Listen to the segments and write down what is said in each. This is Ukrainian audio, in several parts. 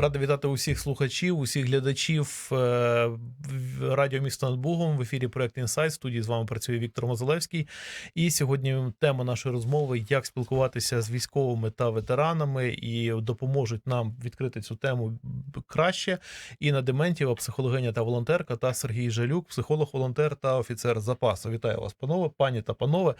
Радий вітати усіх слухачів, усіх глядачів е, радіо місто над Бугом в ефірі проект Інсайт. Студії з вами працює Віктор Мозолевський. І сьогодні тема нашої розмови: як спілкуватися з військовими та ветеранами, і допоможуть нам відкрити цю тему краще. Інна Дементєва, психологиня та волонтерка, та Сергій Жалюк, психолог, волонтер та офіцер запасу. Вітаю вас, панове, пані та панове.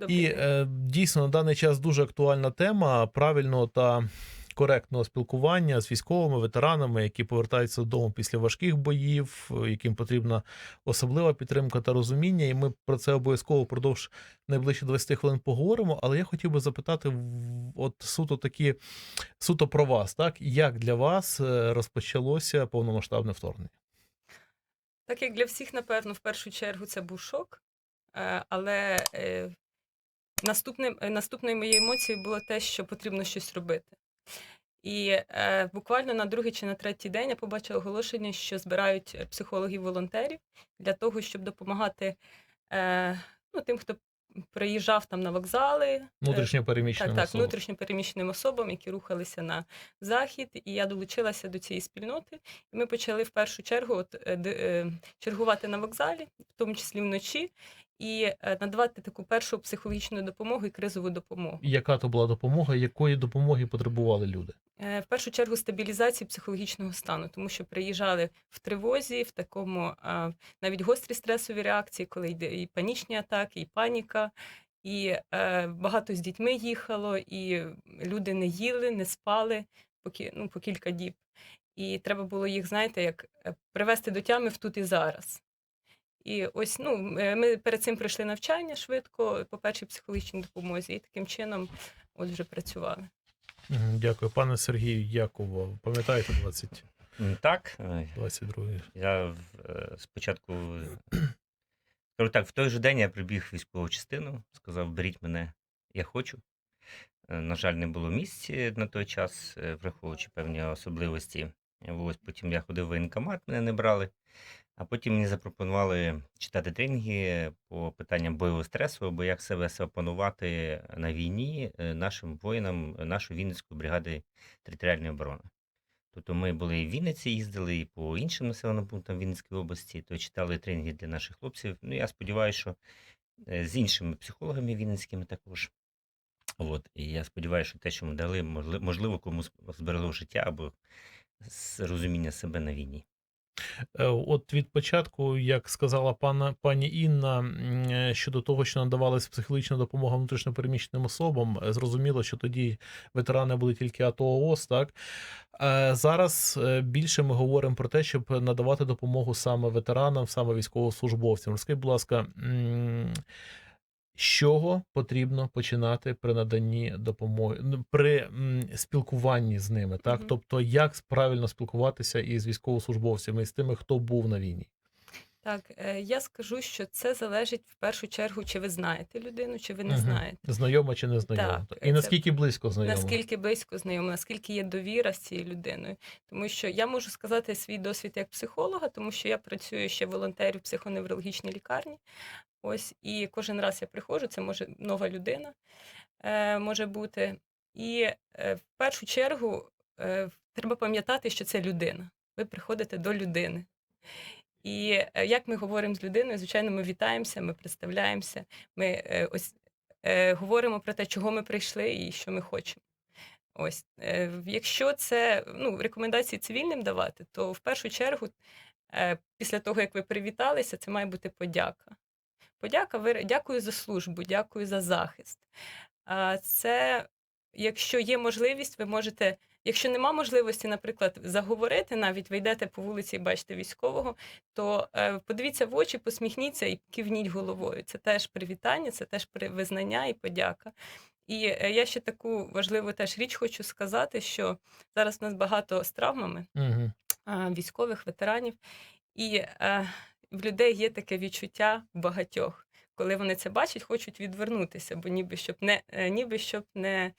Добрий І е, дійсно на даний час дуже актуальна тема правильного та коректного спілкування з військовими ветеранами, які повертаються додому після важких боїв, яким потрібна особлива підтримка та розуміння. І ми про це обов'язково впродовж найближчих 20 хвилин поговоримо. Але я хотів би запитати, от суто такі суто про вас, так як для вас е, розпочалося повномасштабне вторгнення? Так як для всіх, напевно, в першу чергу це був шок. Е, Але е, наступним, наступною моєю емоцією було те, що потрібно щось робити. І е, буквально на другий чи на третій день я побачила оголошення, що збирають е, психологів-волонтерів для того, щоб допомагати е, ну, тим, хто приїжджав там на вокзали. е, Внутрішньо переміщеним Так, так, особам? внутрішньо переміщеним особам, які рухалися на захід, і я долучилася до цієї спільноти. І ми почали в першу чергу от, е, е, чергувати на вокзалі, в тому числі вночі, і е, надавати таку першу психологічну допомогу і кризову допомогу. Яка то була допомога? Якої допомоги потребували люди? Е, В першу чергу стабілізації психологічного стану, тому що приїжджали в тривозі, в такому навіть гострі стресові реакції, коли йде і панічні атаки, і паніка. І е, багато з дітьми їхало, і люди не їли, не спали по, кі- ну, по кілька діб. І треба було їх, знаєте, як е, привести до тями в тут і зараз. І ось ну, е, ми перед цим пройшли навчання швидко по першій психологічній допомозі, і таким чином от вже працювали. Дякую, пане Сергію Яково. Пам'ятаєте 20, Так, е, 22 я е, спочатку скажу так, в той же день я прибіг в військову частину, сказав, беріть мене, я хочу. Е, На жаль, не було місць на той час, враховуючи певні особливості. Ось потім я ходив в воєнкомат, мене не брали. А потім мені запропонували читати тренінги по питанням бойового стресу, або як себе опанувати на війні е, нашим воїнам нашої Вінницької бригади територіальної оборони. Тобто ми були і в Вінниці, їздили і по іншим населеним пунктам Вінницької області, то читали тренінги для наших хлопців. Ну, я сподіваюся, що е, з іншими психологами вінницькими також. От, і я сподіваюся, що те, що ми дали, можливо, комусь зберело життя або розуміння себе на війні. Е, От від початку, як сказала пана пані Інна, е, щодо того, що надавалась психологічна допомога внутрішньопереміщеним особам, е, зрозуміло, що тоді ветерани були тільки АТО ООС, так зараз більше ми говоримо про те, щоб надавати допомогу саме ветеранам, саме військовослужбовцям. Розкажіть, будь ласка, з чого потрібно починати при наданні допомоги ну, при спілкуванні з ними, так Мгм. тобто, як правильно спілкуватися із військовослужбовцями, і з тими, хто був на війні. Так, е, я скажу, що це залежить в першу чергу, чи ви знаєте людину, чи ви не Мгм. знаєте. Знайома чи не знайома? Так, і це- наскільки близько знайома? Наскільки близько знайома, наскільки є довіра з цією людиною. Тому що я можу сказати свій досвід як психолога, тому що я працюю ще волонтерю в психоневрологічній лікарні. Ось і кожен раз я приходжу, це може нова людина е, може бути. І е, в першу чергу е, треба пам'ятати, що це людина. Ви приходите до людини. І е, як ми говоримо з людиною, звичайно, ми вітаємося, ми представляємося, ми е, ось е, говоримо про те, чого ми прийшли і що ми хочемо. Ось, е, якщо це ну, рекомендації цивільним давати, то в першу чергу, е, після того, як ви привіталися, це має бути подяка. Подяка, дякую за службу, дякую за захист. Це, якщо є можливість, ви можете, якщо нема можливості, наприклад, заговорити, навіть ви йдете по вулиці і бачите військового, то е, подивіться в очі, посміхніться і кивніть головою. Це теж привітання, це теж визнання і подяка. І е, я ще таку важливу теж річ хочу сказати, що зараз у нас багато з травмами Угу. військових ветеранів, і е, в людей є таке відчуття багатьох, коли вони це бачать, хочуть відвернутися, бо ніби щоб не е, ніби щоб не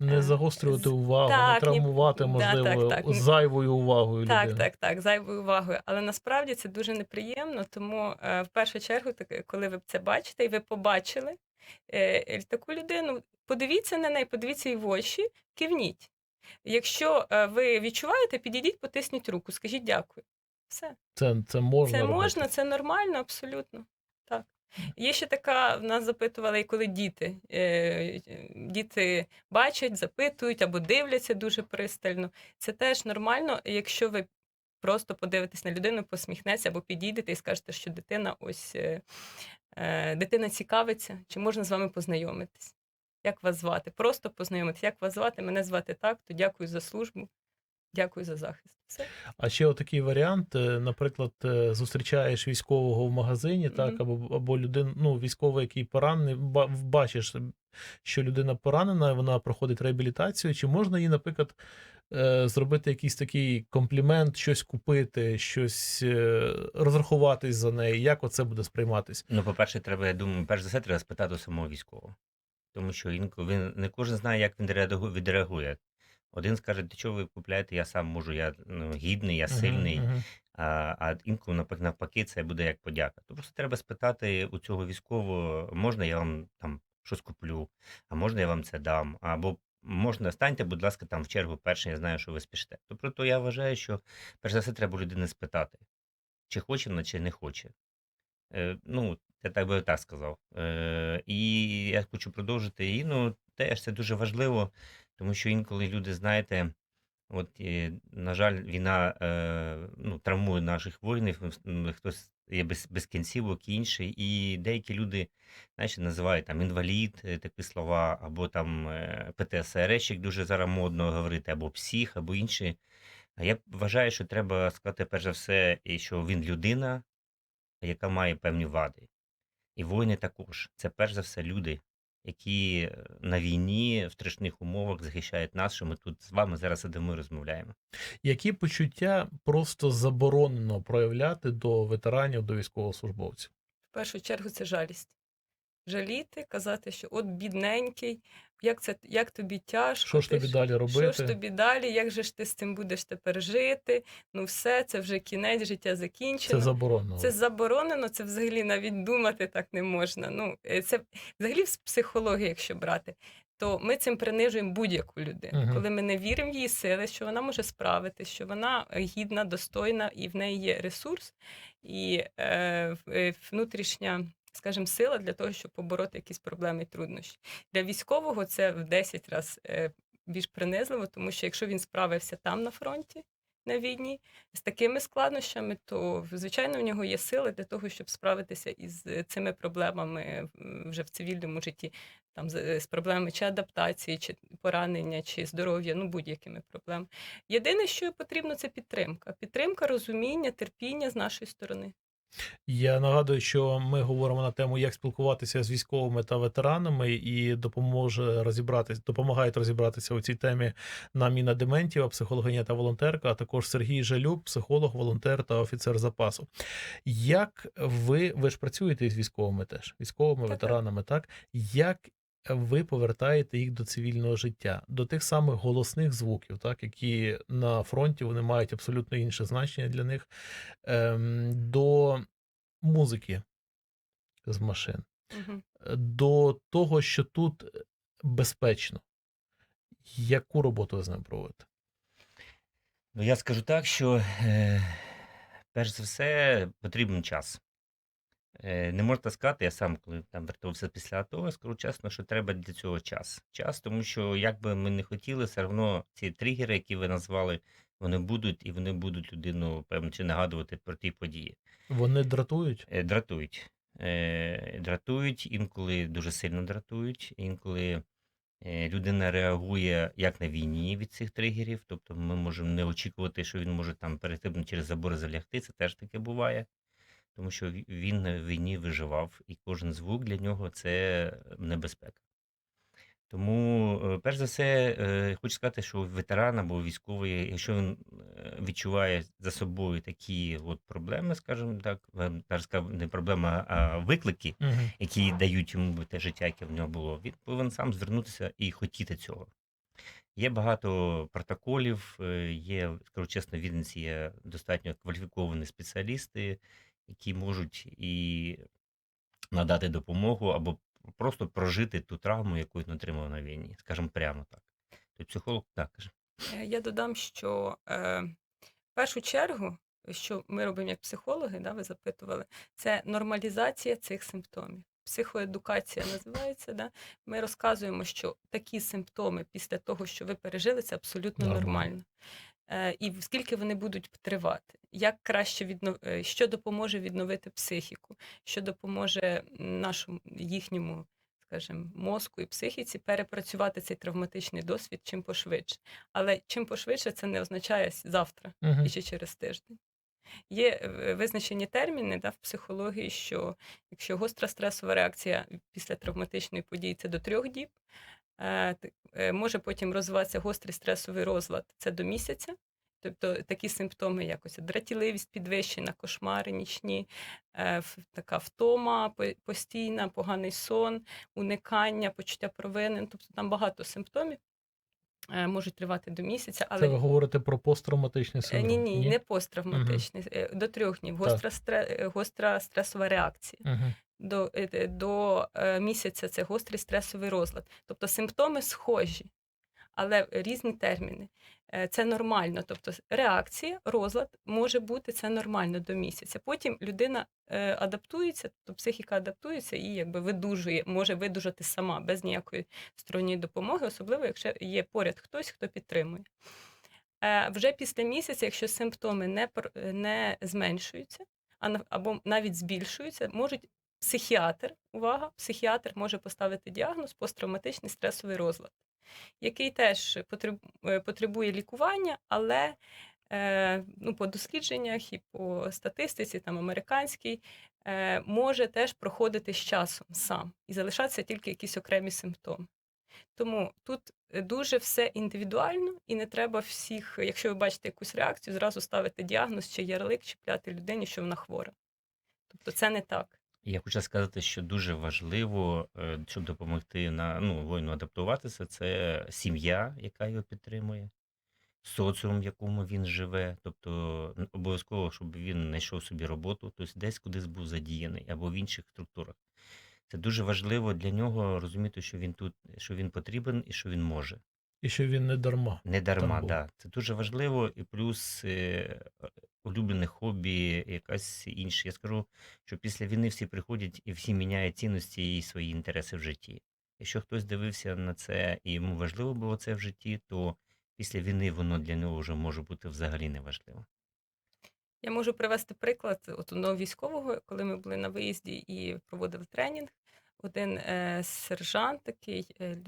Не Е, загострювати увагу, не так, ні- травмувати, да, можливо, так, так. зайвою увагою Так, людину. так, так, зайвою увагою. Але насправді це дуже неприємно, тому е, в першу чергу, коли ви це бачите і ви побачили е, таку людину, подивіться на неї, подивіться їй в очі, кивніть. Якщо е, ви відчуваєте, підійдіть, потисніть руку, скажіть дякую. Все. Це, це можна. Це робити. можна, це нормально, абсолютно. Так. Є ще така, в нас запитували, і коли діти. Е, діти бачать, запитують або дивляться дуже пристально. Це теж нормально, якщо ви просто подивитесь на людину, посміхнеться або підійдете і скажете, що дитина ось е, е, дитина цікавиться, чи можна з вами познайомитись. Як вас звати? Просто познайомитись. Як вас звати? Мене звати так, то дякую за службу, дякую за захист. Все. А ще отакий варіант, е, наприклад, е, зустрічаєш військового в магазині, так, або, або людину, ну, військовий, який поранений, бачиш, що людина поранена, вона проходить реабілітацію. Чи можна їй, наприклад, е, зробити якийсь такий комплімент, щось купити, щось розрахуватись за неї? Як оце буде сприйматись? Ну, по-перше, треба, я думаю, перш за все, треба спитати самого військового. Тому що інколи він не кожен знає, як він відреагує. Один скаже, ти чого ви купляєте, я сам можу, я ну, гідний, я сильний. Мгм, мгм. А, а інколи навпаки це буде як подяка. То просто треба спитати у цього військового, можна я вам там щось куплю, а можна я вам це дам, або можна станьте, будь ласка, там в чергу перше, я знаю, що ви спішите. Тобто я вважаю, що перш за все треба людини спитати, чи хоче вона, чи не хоче. Е, ну, я так би так сказав. Е, і я хочу продовжити. І ну, теж це дуже важливо, тому що інколи люди, знаєте, От, на жаль, війна е, ну, травмує наших воїнів, хтось є без, без кінцівок, інший, і деякі люди знаєш, називають там інвалід, е, такі слова, або там е, ПТСР, як дуже зараз модно говорити, або псих, або інші. А я вважаю, що треба сказати перш за все, що він людина, яка має певні вади. І воїни також. Це перш за все люди, які е, на війні в страшних умовах захищають нас, що ми тут з вами зараз сидимо і розмовляємо. Які почуття просто заборонено проявляти до ветеранів, до військовослужбовців? В першу чергу це жалість. Жаліти, казати, що от бідненький, як це як тобі тяжко, Що ж ти тобі далі робити? Що ж тобі далі? Як же ж ти з цим будеш тепер жити? Ну все, це вже кінець, життя закінчено. Це заборонено. Це заборонено, це взагалі навіть думати так не можна. Ну, е, це взагалі з психології, якщо брати, то ми цим принижуємо будь-яку людину. Мгм. Коли ми не віримо в її сили, що вона може справитись, що вона гідна, достойна і в неї є ресурс і е, е, внутрішня. Скажімо, сила для того, щоб побороти якісь проблеми і труднощі. Для військового це в 10 разів більш принизливо, тому що якщо він справився там на фронті, на війні з такими складнощами, то звичайно в нього є сили для того, щоб справитися із е, цими проблемами вже в цивільному житті, там з, з проблемами чи адаптації, чи поранення, чи здоров'я, ну будь-якими проблемами. Єдине, що потрібно, це підтримка. Підтримка, розуміння, терпіння з нашої сторони. Я нагадую, що ми говоримо на тему, як спілкуватися з військовими та ветеранами, і допоможе розібратися, допомагають розібратися у цій темі Наміна Дементєва, психологиня та волонтерка, а також Сергій Жалюк, психолог, волонтер та офіцер запасу. Як ви, ви ж працюєте із військовими теж, військовими, так. ветеранами, так? Як ви повертаєте їх до цивільного життя, до тих самих голосних звуків, так, які на фронті вони мають абсолютно інше значення для них, ем, до музики з машин, Угу. до того, що тут безпечно. Яку роботу ви з ним проводите? Ну, я скажу так, що е, перш за все потрібен час. Е, не можна сказати, я сам, коли там вертався після я скажу чесно, що треба для цього час. Час, тому що як би ми не хотіли, все одно ці тригери, які ви назвали, вони будуть і вони будуть людину, певно, чи нагадувати про ті події. Вони дратують? Е, Дратують. Е, Дратують, інколи дуже сильно дратують, інколи людина реагує як на війні від цих тригерів. Тобто ми можемо не очікувати, що він може там перейти через забори залягти. Це теж таке буває. Тому що він на війні виживав, і кожен звук для нього це небезпека. Тому, е, перш за все, е, хочу сказати, що ветеран або військовий, якщо він е, відчуває за собою такі от проблеми, скажімо так, е, не проблеми, а виклики, які дають йому те життя, яке в нього було, він повинен сам звернутися і хотіти цього. Є багато протоколів, е, є, скажу чесно, в Вінниці є достатньо кваліфіковані спеціалісти, які можуть і надати допомогу або просто прожити ту травму, яку він отримав на війні, скажімо прямо так. Тобто психолог так каже. Я додам, що е, в першу чергу, що ми робимо як психологи, да, ви запитували, це нормалізація цих симптомів. Психоедукація називається. Да? Ми розказуємо, що такі симптоми після того, що ви пережили, це абсолютно Нормально. нормально. Е, і скільки вони будуть тривати, як краще віднов... е, що допоможе відновити психіку, що допоможе нашому їхньому, скажімо, мозку і психіці перепрацювати цей травматичний досвід чим пошвидше. Але чим пошвидше це не означає завтра Мгм. і ще через тиждень. Є е, визначені терміни да, в психології, що якщо гостра стресова реакція після травматичної події це до трьох діб, може потім розвиватися гострий стресовий розлад це до місяця. Тобто такі симптоми, як ось дратіливість, підвищена, кошмари нічні, е, така втома постійна, поганий сон, уникання, почуття провини. Тобто там багато симптомів е, можуть тривати до місяця, але Це ви говорите про посттравматичний Е, синдром? Ні, ні, не посттравматичний. угу. До трьох днів. Гостра, стре... е, гостра стресова реакція. Угу. До, е, е, до е, місяця це гострий стресовий розлад. Тобто симптоми схожі, але різні терміни. Е, Це нормально. Тобто реакція, розлад може бути це нормально до місяця. Потім людина е, адаптується, тобто психіка адаптується і якби видужує, може видужати сама без ніякої сторонньої допомоги, особливо якщо є поряд хтось, хто підтримує. Е, Вже після місяця, якщо симптоми не, не зменшуються, або навіть збільшуються, можуть психіатр, увага, психіатр може поставити діагноз посттравматичний стресовий розлад, який теж е, потребує лікування, але е, ну, по дослідженнях і по статистиці, там американській, е, може теж проходити з часом сам і залишатися тільки якісь окремі симптоми. Тому тут дуже все індивідуально, і не треба всіх, якщо ви бачите якусь реакцію, зразу ставити діагноз чи ярлик, чіпляти людині, що вона хвора. Тобто це не так. Я хочу сказати, що дуже важливо, е, щоб допомогти на ну, воїну адаптуватися, це сім'я, яка його підтримує, соціум, в якому він живе. Тобто н- обов'язково, щоб він знайшов собі роботу, тобто десь кудись був задіяний або в інших структурах. Це дуже важливо для нього розуміти, що він тут, що він потрібен і що він може. І що він не дарма. Не дарма, був. да. Це дуже важливо. І плюс е, улюблене хобі, якась інше. Я скажу, що після війни всі приходять і всі міняють цінності і свої інтереси в житті. Якщо хтось дивився на це і йому важливо було це в житті, то після війни воно для нього вже може бути взагалі неважливо. Я можу привести приклад от одного військового, коли ми були на виїзді і проводили тренінг. Один е, сержант такий, е,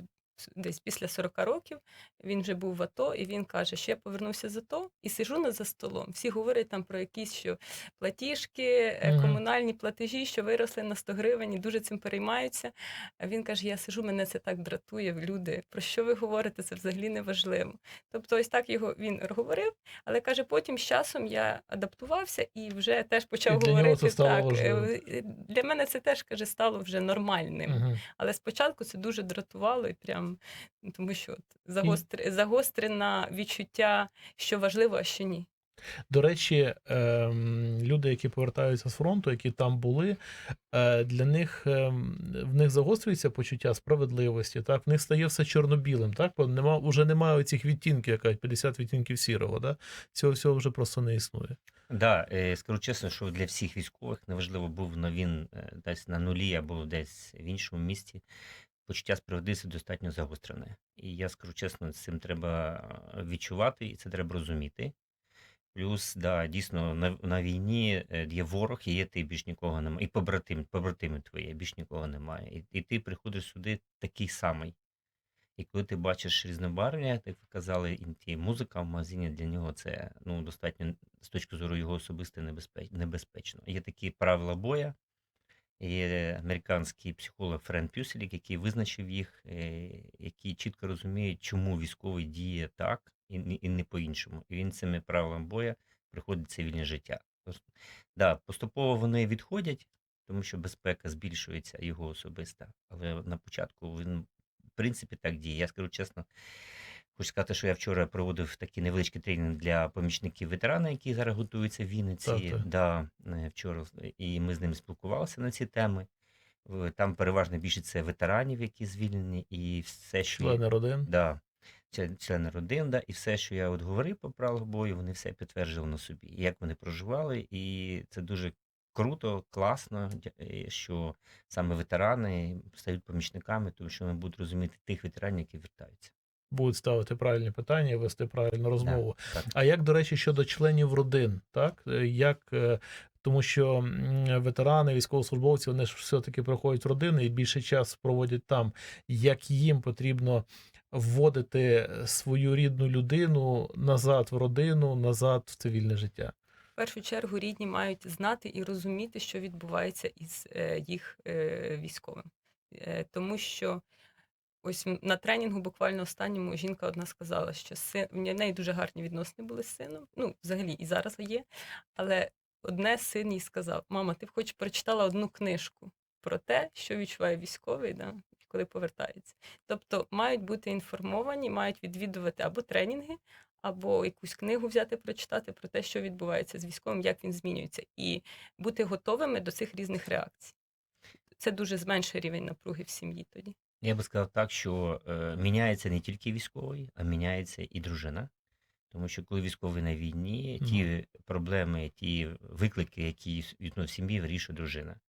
десь після 40 років, він вже був в АТО, і він каже, що я повернувся з АТО і сижу на за столом. Всі говорять там про якісь що платіжки, е, комунальні платежі, що виросли на 100 гривень, і дуже цим переймаються. А він каже: Я сижу, мене це так дратує. Люди, про що ви говорите? Це взагалі не важливо. Тобто, ось так його він говорив. Але каже, потім з часом я адаптувався і вже теж почав І говорити це стало так. важливо. е, е, Для мене це теж каже, стало вже нормальним. Мгм. Але спочатку це дуже дратувало, і прям ну, тому що от загостр... загострена відчуття, що важливо, а що ні. До речі, ем, люди, які повертаються з фронту, які там були, е, для них ем, в них загострюється почуття справедливості. Так, в них стає все чорно-білим. Так, Бо нема вже немає оцих відтінків, яка 50 відтінків сірого. Да? Цього всього вже просто не існує. Да, е, скажу чесно, що для всіх військових неважливо, був на він е, десь на нулі або десь в іншому місті. Почуття справедливості достатньо загострене. І я скажу чесно, цим треба е, відчувати, і це треба розуміти. Плюс, да, дійсно, на, на війні е, є ворог, і є ти більш нікого немає. І побратим, побратими твої, більш нікого немає. І, і ти приходиш сюди такий самий. І коли ти бачиш різнобарв'я, як ви казали, і ті музика в магазині для нього це ну, достатньо з точки зору його особисто небезпеч... небезпечно. Є такі правила боя. Є американський психолог Френ Пюселік, який визначив їх, е, який чітко розуміє, чому військовий діє так і, не по-іншому. І він цими правилами боя приходить цивільне життя. Тож, Да, поступово вони відходять, тому що безпека збільшується його особиста. Але на початку він, в принципі, так діє. Я скажу чесно, Хочу сказати, що я вчора проводив такий невеличкий тренінг для помічників ветерана, які зараз готуються в Вінниці. Так, так. Да, е, вчора, і ми з ними спілкувалися на ці теми. Там переважно більше це ветеранів, які звільнені, і все, що Члени родин. Да. Члени родин, да, і все, що я от говорив по правилах бою, вони все підтверджували на собі. Як вони проживали, і це дуже круто, класно, е, що саме ветерани стають помічниками, тому що вони будуть розуміти тих ветеранів, які вертаються. Будуть ставити правильні питання, і вести правильну розмову. так. А як, до речі, щодо членів родин, так? Е, Як, е, тому що ветерани, військовослужбовці, вони ж все-таки приходять в родини і більше часу проводять там. Як їм потрібно вводити свою рідну людину назад в родину, назад в цивільне життя? В першу чергу рідні мають знати і розуміти, що відбувається із е, їх військовим. Тому що ось на тренінгу, буквально останньому, жінка одна сказала, що син в неї дуже гарні відносини були з сином. Ну, взагалі, і зараз є. Але одне син їй сказав: Мама, ти хоч прочитала одну книжку про те, що відчуває військовий, да, коли повертається. Тобто мають бути інформовані, мають відвідувати або тренінги, або якусь книгу взяти, прочитати про те, що відбувається з військовим, як він змінюється, і бути готовими до цих різних реакцій. Це дуже зменшує рівень напруги в сім'ї тоді. Я би сказав так, що е, міняється не тільки військовий, а міняється і дружина. Тому що коли військовий на війні, ті проблеми, ті виклики, які ну, в сім'ї вирішує дружина.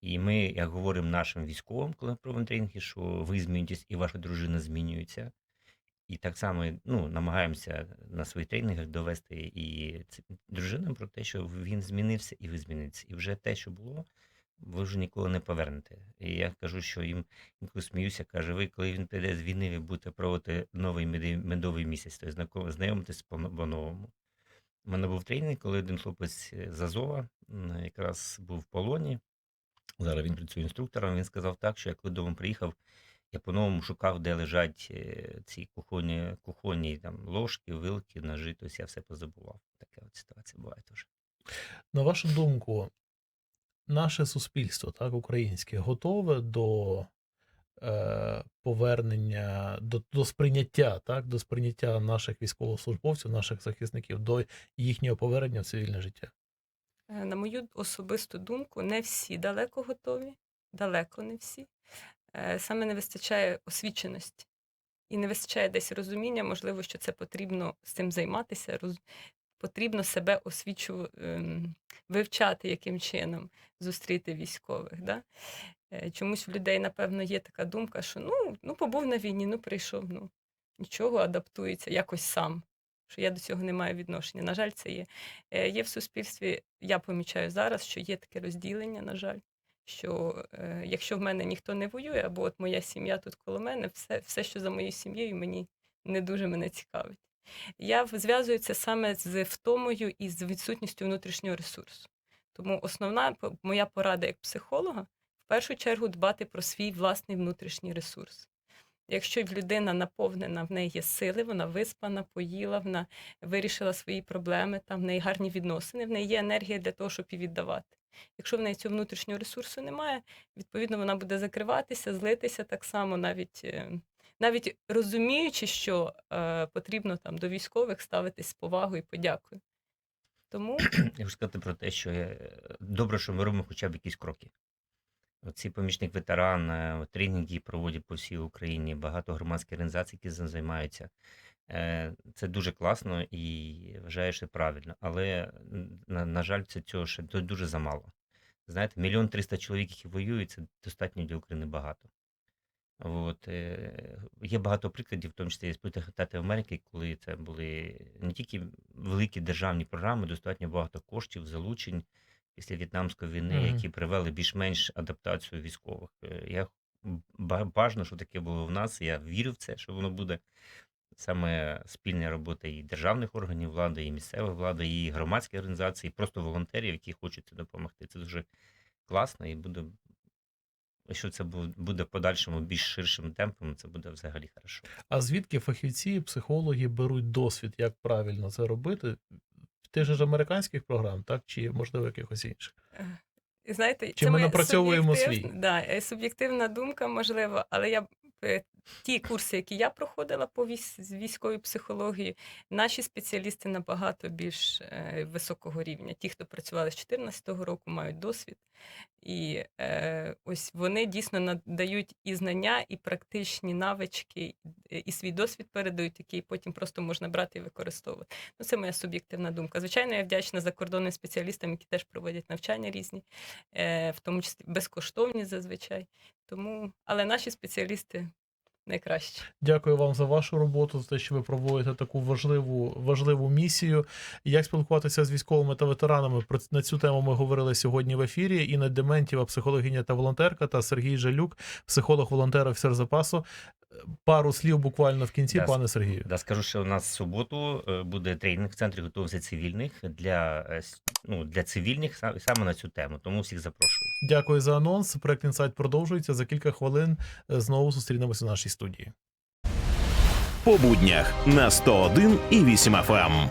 І ми, як говоримо нашим військовим, коли ми проводимо тренінги, що ви змінюєтесь і ваша дружина змінюється. І так само ну, намагаємося на своїх тренінгах довести і дружинам про те, що він змінився і ви змінитеся. І вже те, що було, ви вже ніколи не повернете. І я кажу, що їм інколи сміюся, каже, ви, коли він піде з війни, ви будете проводити новий медовий місяць, тобто знайомитись по- по-новому. У мене був тренінг, коли один хлопець з Азова якраз був в полоні. Зараз він працює інструктором. Він сказав так, що я коли додому приїхав, я по-новому шукав, де лежать е, ці кухонні, кухонні там, ложки, вилки, ножи, тобто я все позабував. Така от ситуація буває теж. На вашу думку, наше суспільство, так, українське, готове до е, повернення, до, до сприйняття, так, до сприйняття наших військовослужбовців, наших захисників, до їхнього повернення в цивільне життя? Е, На мою особисту думку, не всі далеко готові, далеко не всі. Е, Саме не вистачає освіченості. І не вистачає десь розуміння, можливо, що це потрібно з цим займатися. Потрібно себе освічу... ем, вивчати, яким чином зустріти військових. Да? Е, Чомусь в людей, напевно, є така думка, що ну, ну побув на війні, ну прийшов, ну нічого, адаптується якось сам. Що я до цього не маю відношення. На жаль, це є. Е, Є в суспільстві, я помічаю зараз, що є таке розділення, на жаль, що е, якщо в мене ніхто не воює, або от моя сім'я тут коло мене, все, все, що за моєю сім'єю, мені не дуже мене цікавить. Я зв'язую це саме з втомою і з відсутністю внутрішнього ресурсу. Тому основна моя порада як психолога в першу чергу дбати про свій власний внутрішній ресурс. Якщо людина наповнена, в неї є сили, вона виспана, поїла, вона вирішила свої проблеми, там в неї гарні відносини, в неї є енергія для того, щоб і віддавати. Якщо в неї цього внутрішнього ресурсу немає, відповідно вона буде закриватися, злитися так само, навіть, е, навіть розуміючи, що е, потрібно там до військових ставитись з повагою і подякою. Тому Я хочу сказати про те, що е, добре, що ми робимо хоча б якісь кроки. Оці помічник ветеран, е, тренінги проводять по всій Україні, багато громадських організацій, які цим займаються. Е, Це дуже класно і вважаю, що правильно. Але, на, на жаль, це цього ще дуже замало. Знаєте, мільйон триста чоловік, які воюють, це достатньо для України багато. От, е, є багато прикладів, в тому числі Сполучених Штатів Америки, коли це були не тільки великі державні програми, достатньо багато коштів, залучень після В'єтнамської війни, Мгм. які привели більш-менш адаптацію військових. Е, Я ба- бажано, що таке було в нас. Я вірю в це, що воно буде саме спільна робота і державних органів влади, і місцевої влади, і громадських організацій, і просто волонтерів, які хочуть допомогти. Це дуже класно і буде. Якщо це буде в подальшому більш ширшим темпом, це буде взагалі хорошо. А звідки фахівці, психологи беруть досвід, як правильно це робити? Ти ж американських програм, так? Чи можливо якихось інших? Знаєте, Чи ми напрацьовуємо свій? Да, е, суб'єктивна думка, можливо, але я е, ті курси, які я проходила по військовій психології, наші спеціалісти набагато більш е, високого рівня. Ті, хто працювали з 2014 року, мають досвід. І е, ось вони дійсно надають і знання, і практичні навички, і свій досвід передають, який потім просто можна брати і використовувати. Ну, це моя суб'єктивна думка. Звичайно, я вдячна закордонним спеціалістам, які теж проводять навчання різні, е, в тому числі безкоштовні зазвичай. Тому, але наші спеціалісти найкращі. Дякую вам за вашу роботу, за те, що ви проводите таку важливу важливу місію. Як спілкуватися з військовими та ветеранами? Про на цю тему ми говорили сьогодні в ефірі. Інна Дементєва, психологиня та волонтерка, та Сергій Жалюк, психолог, волонтера всерзапасу. запасу. Пару слів буквально в кінці, Да, пане Сергію. Да, скажу, що у нас в суботу е, буде тренінг в центрі готовності цивільних для, е, ну, для цивільних саме на цю тему. Тому всіх запрошую. Дякую за анонс. Проект інсайт продовжується. За кілька хвилин е, знову зустрінемося в нашій студії. По буднях на 101 і 8 FM.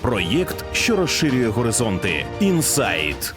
Проєкт, що розширює горизонти. Інсайт.